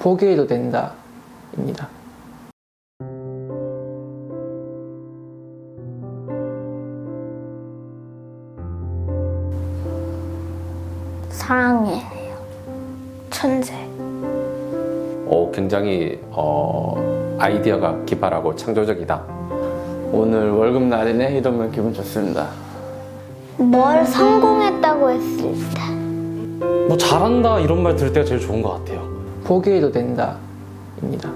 포기해도 된다 입니다. 사랑해. 천재. 어, 굉장히 어, 아이디어가 기발하고 창조적이다. 오늘 월급 날이네 이러면 기분 좋습니다. 뭘 성공했다고 했을 때. 뭐 잘한다 이런 말 들을 때가 제일 좋은 것 같아요. 포기해도 된다 입니다.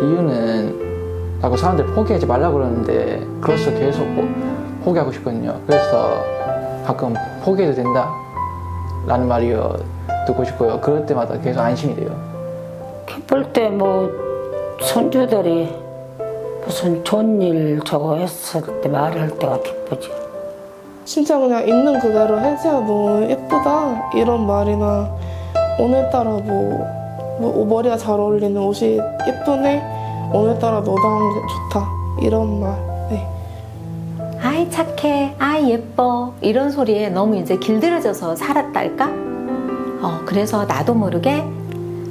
이유는 자꾸 사람들 포기하지 말라 그러는데 그래서 계속 포, 포기하고 싶거든요. 그래서 가끔 포기해도 된다 라는 말이 듣고 싶고요. 그럴 때마다 계속 안심이 돼요. 기쁠 때 뭐 손주들이 무슨 좋은 일 저거 했을 때 말할 때가 기쁘지. 진짜 그냥 있는 그대로 혜지야 너 예쁘다 이런 말이나 오늘따라 뭐, 뭐 머리가 잘 어울리는 옷이 예쁘네 오늘따라 하는 게 좋다 이런 말 네. 아이 착해, 아이 예뻐 이런 소리에 너무 이제 길들여져서 살았달까? 어 그래서 나도 모르게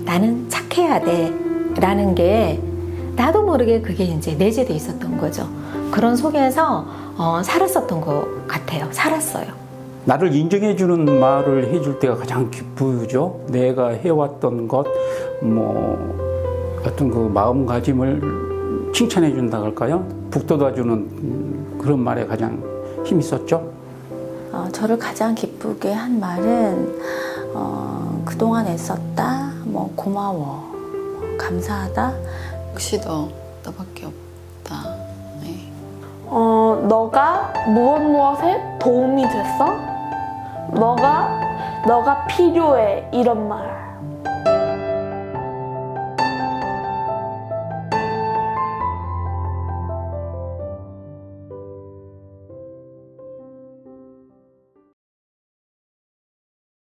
나는 착해야 돼 라는 게 나도 모르게 그게 이제 내재돼 있었던 거죠. 그런 속에서 어, 살았었던 것 같아요. 살았어요. 나를 인정해주는 말을 해줄 때가 가장 기쁘죠. 내가 해왔던 것, 뭐, 어떤 그 마음가짐을 칭찬해준다 할까요? 북돋아주는 음, 그런 말에 가장 힘이 있었죠. 어, 저를 가장 기쁘게 한 말은 어, 그동안 애썼다, 뭐 고마워, 뭐 감사하다. 역시 너, 너밖에 없다. 네. 어, 너가 무엇 무엇에 도움이 됐어? 너가, 너가 필요해. 이런 말.